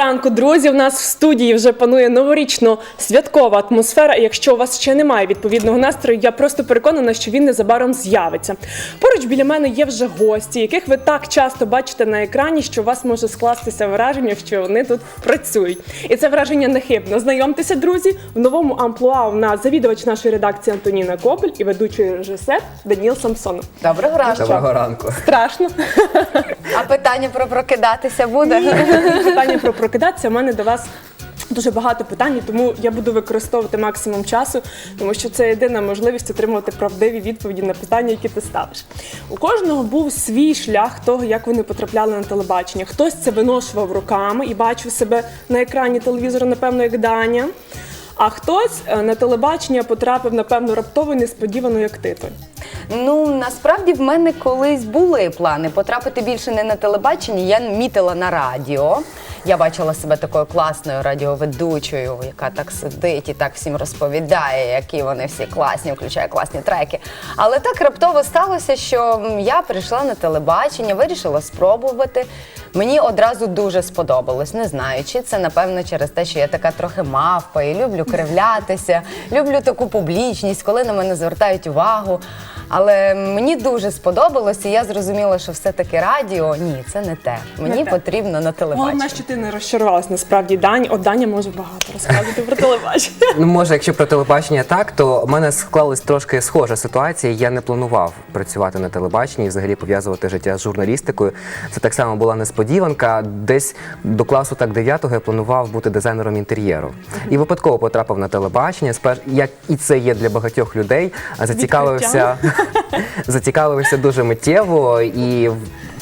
ранку, друзі. У нас в студії вже панує новорічно святкова атмосфера. І якщо у вас ще немає відповідного настрою, я просто переконана, що він незабаром з'явиться. Поруч біля мене є вже гості, яких ви так часто бачите на екрані, що у вас може скластися враження, що вони тут працюють. І це враження нехибно. Знайомтеся, друзі, в новому амплуа у нас завідувач нашої редакції Антоніна Копель і ведучий режисер Даніл Самсонов. Доброго ранку. Доброго ранку. Страшно. А питання про прокидатися буде? питання про прокидатися. У мене до вас. Дуже багато питань, тому я буду використовувати максимум часу, тому що це єдина можливість отримувати правдиві відповіді на питання, які ти ставиш. У кожного був свій шлях того, як вони потрапляли на телебачення. Хтось це виношував руками і бачив себе на екрані телевізора, напевно, як Даня. А хтось е, на телебачення потрапив, напевно, раптово несподівано, як ти. Ну насправді в мене колись були плани потрапити більше не на телебачення. Я мітила на радіо. Я бачила себе такою класною радіоведучою, яка так сидить і так всім розповідає, які вони всі класні, включає класні треки. Але так раптово сталося, що я прийшла на телебачення, вирішила спробувати. Мені одразу дуже сподобалось. Не знаю, чи це напевно через те, що я така трохи мавпа і люблю кривлятися, люблю таку публічність, коли на мене звертають увагу. Але мені дуже сподобалось, і я зрозуміла, що все-таки радіо ні, це не те. Мені Не те. потрібно на телебачення. Головне, що ти не розчарувалась насправді Дань. От Даня може багато розказувати про телебачення. Ну, може, якщо про телебачення так, то в мене склалась трошки схожа ситуація. Я не планував працювати на телебаченні і взагалі пов'язувати життя з журналістикою. Це так само була несподіванка. Десь до класу так 9-го я планував бути дизайнером інтер'єру. І випадково потрапив на телебачення. Спер... Як і це є для багатьох людей, а зацікавився, зацікавився дуже миттєво і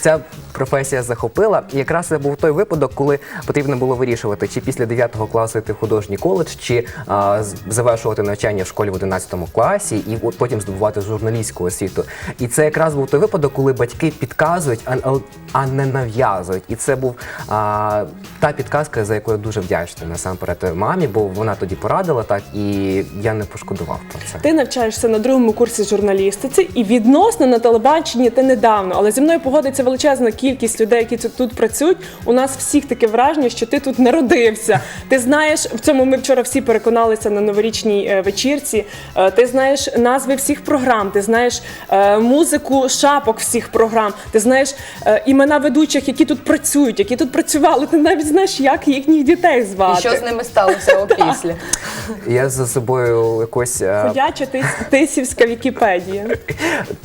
ця професія захопила. І якраз це був той випадок, коли потрібно було вирішувати, чи після 9 класу йти в художній коледж, чи а, завершувати навчання в школі в 11 класі, і от потім здобувати журналістську освіту. І це якраз був той випадок, коли батьки підказують, а не нав'язують. І це був а, та підказка, за яку я дуже вдячний насамперед мамі, бо вона тоді порадила так, і я не пошкодував про це. Ти навчаєшся на другому курсі журналістиці, і відносно на телебаченні ти недавно, але зі мною погодиться величезна кількість людей, які тут- працюють. У нас всіх таке враження, що ти тут народився. Ти знаєш, в цьому ми вчора всі переконалися на новорічній е, вечірці. Е, Ти знаєш назви всіх програм, ти знаєш е, музику шапок всіх програм, ти знаєш імена ведучих, які тут працюють, які тут працювали. Ти навіть знаєш, як їхніх дітей звати. І що з ними сталося опісля? Я за собою якось. Ходяча тисівська Вікіпедія.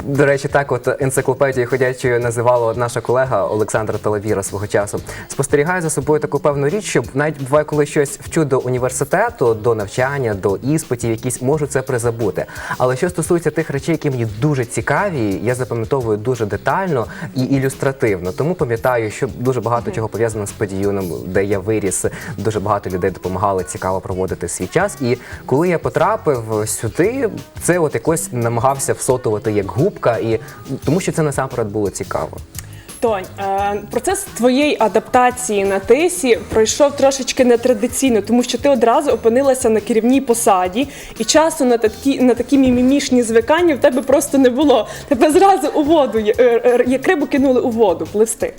До речі, так от енциклопедію ходячою називала наша колега Олександра Талавіра свого часу. Спостерігаю за собою таку певну річ, що навіть буває, коли щось вчу до університету, до навчання, до іспитів, якісь можу це призабути. Але що стосується тих речей, які мені дуже цікаві, я запам'ятовую дуже детально і ілюстративно. Тому пам'ятаю, що дуже багато чого пов'язано з подіюном, де я виріс. Дуже багато людей допомагали цікаво проводити свій час. І коли я потрапив сюди, це от якось намагався всотувати як губка, і тому що це насамперед було цікаво. Тонь, е, процес твоєї адаптації на тисі пройшов трошечки нетрадиційно, тому що ти одразу опинилася на керівній посаді, і часу на такі на такі мімімішні звикання в тебе просто не було. Тебе зразу у воду, е, е, як рибу кинули у воду пливсти.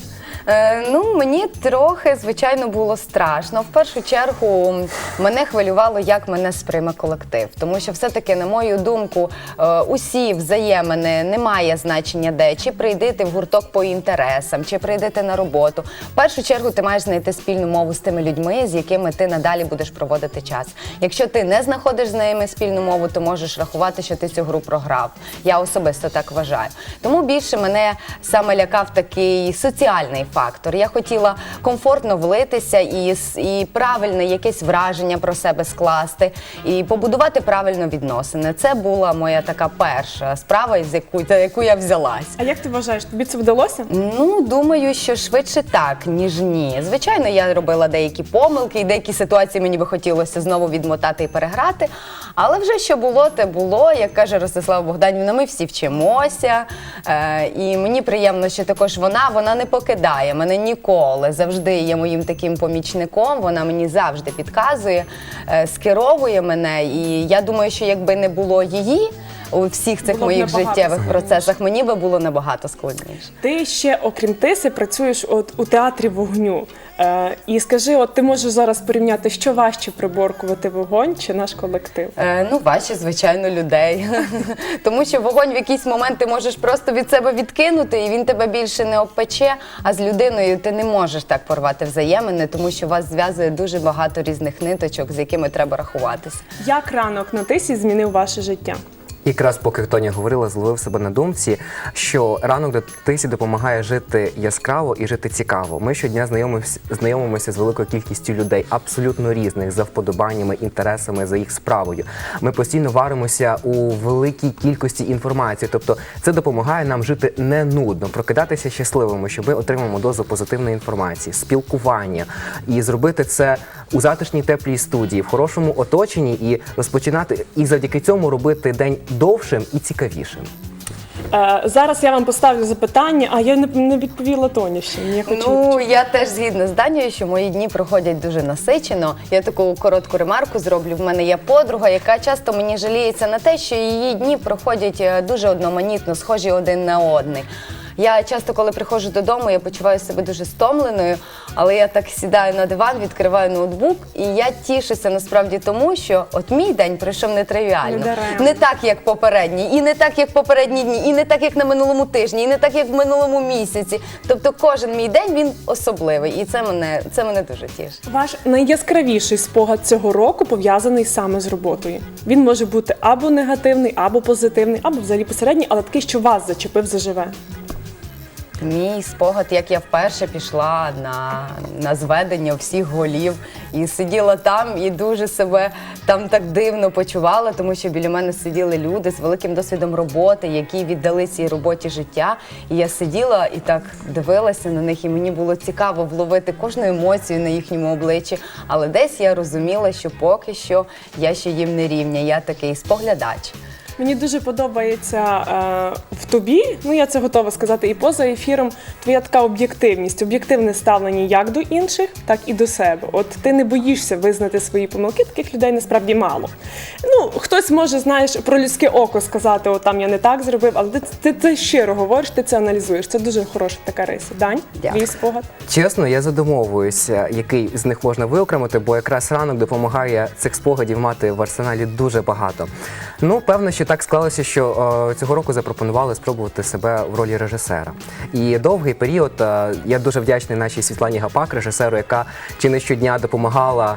Е, ну, мені трохи, звичайно, було страшно. В першу чергу мене хвилювало, як мене сприйме колектив. Тому що, все-таки, на мою думку, е, усі взаємини немає значення де. Чи прийди в гурток по інтересам, чи прийди ти на роботу. В першу чергу ти маєш знайти спільну мову з тими людьми, з якими ти надалі будеш проводити час. Якщо ти не знаходиш з ними спільну мову, то можеш рахувати, що ти цю гру програв. Я особисто так вважаю. Тому більше мене саме лякав такий соціальний фактор. Я хотіла комфортно влитися і, і правильне якесь враження про себе скласти, і побудувати правильно відносини. Це була моя така перша справа, з яку, за яку я взялась. А як ти вважаєш, тобі це вдалося? Ну, думаю, що швидше так, ніж ні. Звичайно, я робила деякі помилки, і деякі ситуації мені би хотілося знову відмотати і переграти. Але вже що було, те було. Як каже Ростислава Богданівна, ми всі вчимося. Е, і мені приємно, що також вона, вона не покидає мене ніколи. Завжди є моїм таким помічником. Вона мені завжди підказує, е, скеровує мене. І я думаю, що якби не було її. У всіх цих Було моїх життєвих складніше. процесах, мені би було набагато складніше. Ти ще, окрім тиси, працюєш от у театрі вогню. Е, і скажи, от ти можеш зараз порівняти, що важче приборкувати вогонь чи наш колектив? Е, ну, важче, звичайно, людей. Тому що вогонь в якийсь момент ти можеш просто від себе відкинути, і він тебе більше не обпече. А з людиною ти не можеш так порвати взаємини, тому що вас зв'язує дуже багато різних ниточок, з якими треба рахуватися. Як ранок на тисі змінив ваше життя? Якраз поки Тоня говорила, зловив себе на думці, що ранок тисі допомагає жити яскраво і жити цікаво. Ми щодня знайомимося з великою кількістю людей, абсолютно різних, за вподобаннями, інтересами, за їх справою. Ми постійно варимося у великій кількості інформації. Тобто, це допомагає нам жити не нудно, прокидатися щасливими, що ми отримаємо дозу позитивної інформації, спілкування і зробити це у затишній теплій студії, в хорошому оточенні і розпочинати і завдяки цьому робити день довшим і цікавішим. Е, зараз я вам поставлю запитання, а я не, не відповіла Тоні ще. Я хочу Ну я теж згідна з Данією, що мої дні проходять дуже насичено. Я таку коротку ремарку зроблю. В мене є подруга, яка часто мені жаліється на те, що її дні проходять е, дуже одноманітно, схожі один на одний. Я часто, коли приходжу додому, я почуваю себе дуже стомленою, але я так сідаю на диван, відкриваю ноутбук, і я тішуся насправді тому, що от мій день пройшов нетривіально. Не. Не так, як попередній, і не так, як попередні дні, і не так, як на минулому тижні, і не так, як в минулому місяці. Тобто кожен мій день він особливий, і це мене це мене дуже тішить. Ваш найяскравіший спогад цього року пов'язаний саме з роботою. Він може бути або негативний, або позитивний, або взагалі посередній, але такий, що вас зачепив заживе. Мій спогад, як я вперше пішла на, на зведення всіх голів і сиділа там, і дуже себе там так дивно почувала, тому що біля мене сиділи люди з великим досвідом роботи, які віддали цій роботі життя. І я сиділа і так дивилася на них, і мені було цікаво вловити кожну емоцію на їхньому обличчі. Але десь я розуміла, що поки що я ще їм не рівня. Я такий споглядач. Мені дуже подобається е, в тобі, ну я це готова сказати і поза ефіром. Твоя така об'єктивність, об'єктивне ставлення як до інших, так і до себе. От ти не боїшся визнати свої помилки, таких людей насправді мало. Ну, хтось може, знаєш, про людське око сказати, о, там я не так зробив, але ти, ти, ти щиро говориш, ти це аналізуєш. Це дуже хороша така риса. Дань, твій спогад. Чесно, я задумовуюся, який з них можна виокремити, бо якраз ранок допомагає цих спогадів мати в арсеналі дуже багато. Ну, певно, що так склалося, що е, цього року запропонували спробувати себе в ролі режисера. І довгий період е, я дуже вдячний нашій Світлані Гапак, режисеру, яка чи не щодня допомагала.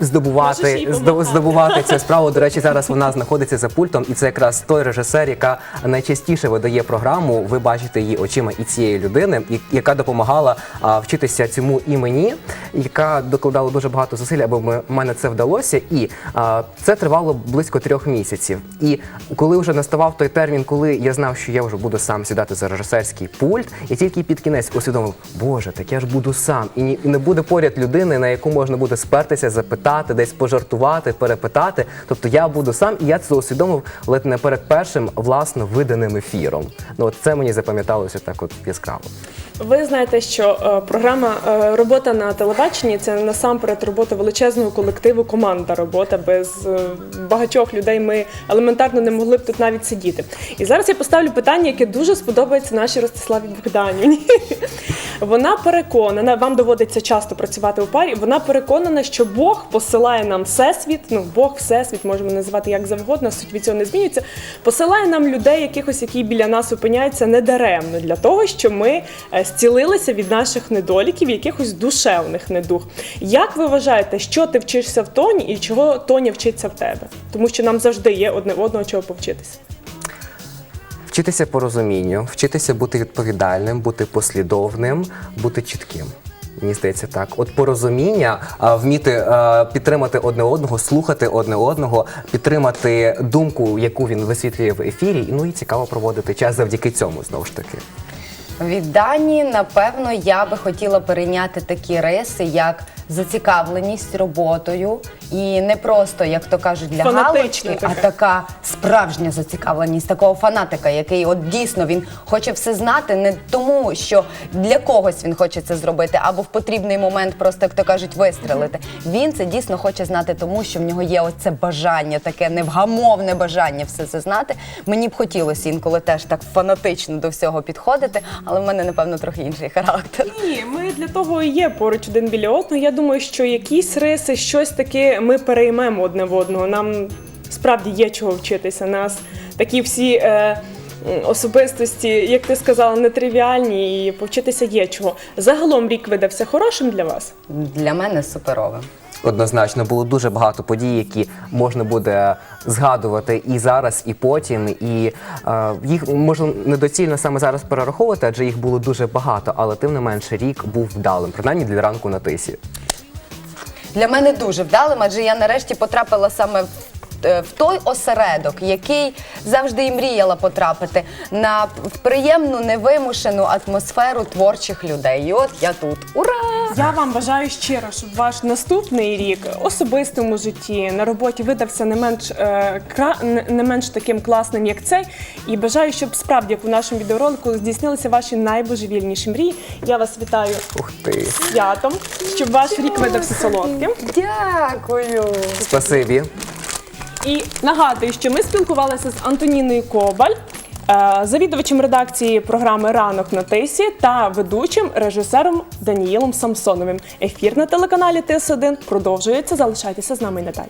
Здобувати, здо- здобувати цю справу. До речі, зараз вона знаходиться за пультом, і це якраз той режисер, яка найчастіше видає програму. Ви бачите її очима і цієї людини, і- яка допомагала а, вчитися цьому і мені, яка докладала дуже багато зусиль, аби ми- мене це вдалося. І а, це тривало близько трьох місяців. І коли вже наставав той термін, коли я знав, що я вже буду сам сідати за режисерський пульт, я тільки під кінець усвідомив, боже, так я ж буду сам, і ні- і не буде поряд людини, на яку можна буде спертися, запитати, десь пожартувати, перепитати. Тобто я буду сам, і я це усвідомив ледь не перед першим власно виданим ефіром. Ну от це мені запам'яталося так от яскраво. Ви знаєте, що е, програма е, робота на телебаченні це насамперед робота величезного колективу, команда робота. Без е, багатьох людей ми елементарно не могли б тут навіть сидіти. І зараз я поставлю питання, яке дуже сподобається нашій Ростиславі Богданівні. Вона переконана, вам доводиться часто працювати у парі. Вона переконана, що Бог посилає нам всесвіт. Ну Бог, всесвіт можемо називати як завгодно, суть від цього не змінюється. Посилає нам людей, якихось, які біля нас опиняються недаремно для того, щоб ми е, зцілилися від наших недоліків, якихось душевних недуг. Як ви вважаєте, що ти вчишся в Тоні і чого Тоня вчиться в тебе? Тому що нам завжди є одне одного чого повчитися. Вчитися порозумінню, вчитися бути відповідальним, бути послідовним, бути чітким. Мені здається, так. От порозуміння, вміти підтримати одне одного, слухати одне одного, підтримати думку, яку він висвітлює в ефірі. Ну і цікаво проводити час завдяки цьому знову ж таки. Від Дані, напевно, я би хотіла перейняти такі риси, як зацікавленість роботою і не просто, як то кажуть, для галочки, а така. справжня зацікавленість такого фанатика, який от дійсно він хоче все знати, не тому, що для когось він хоче це зробити, або в потрібний момент просто, як то кажуть, вистрелити. Він це дійсно хоче знати, тому що в нього є оце бажання, таке невгамовне бажання все це знати. Мені б хотілося інколи теж так фанатично до всього підходити, але в мене напевно трохи інший характер. Ні, ми для того і є поруч один біля одного. Я думаю, що якісь риси, щось таке ми переймемо одне в одного. Нам справді є чого вчитися. Нас такі всі. Е, Особистості, як ти сказала, нетривіальні і повчитися є чого. Загалом рік видався хорошим для вас. Для мене суперове. Однозначно було дуже багато подій, які можна буде згадувати і зараз, і потім. І е, їх можна недоцільно саме зараз перераховувати, адже їх було дуже багато. Але тим не менше, рік був вдалим, принаймні для ранку на тисі. Для мене дуже вдалим, адже я нарешті потрапила саме в. Е, В той осередок, який завжди і мріяла потрапити на в приємну невимушену атмосферу творчих людей. І от я тут. Ура! Я вам бажаю щиро, щоб ваш наступний рік в особистому житті на роботі видався не менш е, кра- не- не менш таким класним, як цей. І бажаю, щоб справді як у нашому відеоролику здійснилися ваші найбожевільніші мрії. Я вас вітаю Ух ти! святом, щоб ваш рік видався солодким. Дякую. Спасибі. І нагадую, що ми спілкувалися з Антоніною Кобаль. е, Завідувачем редакції програми Ранок на тисі та ведучим режисером Даніїлом Самсоновим. Ефір на телеканалі ТС1 продовжується. Залишайтеся з нами і надалі.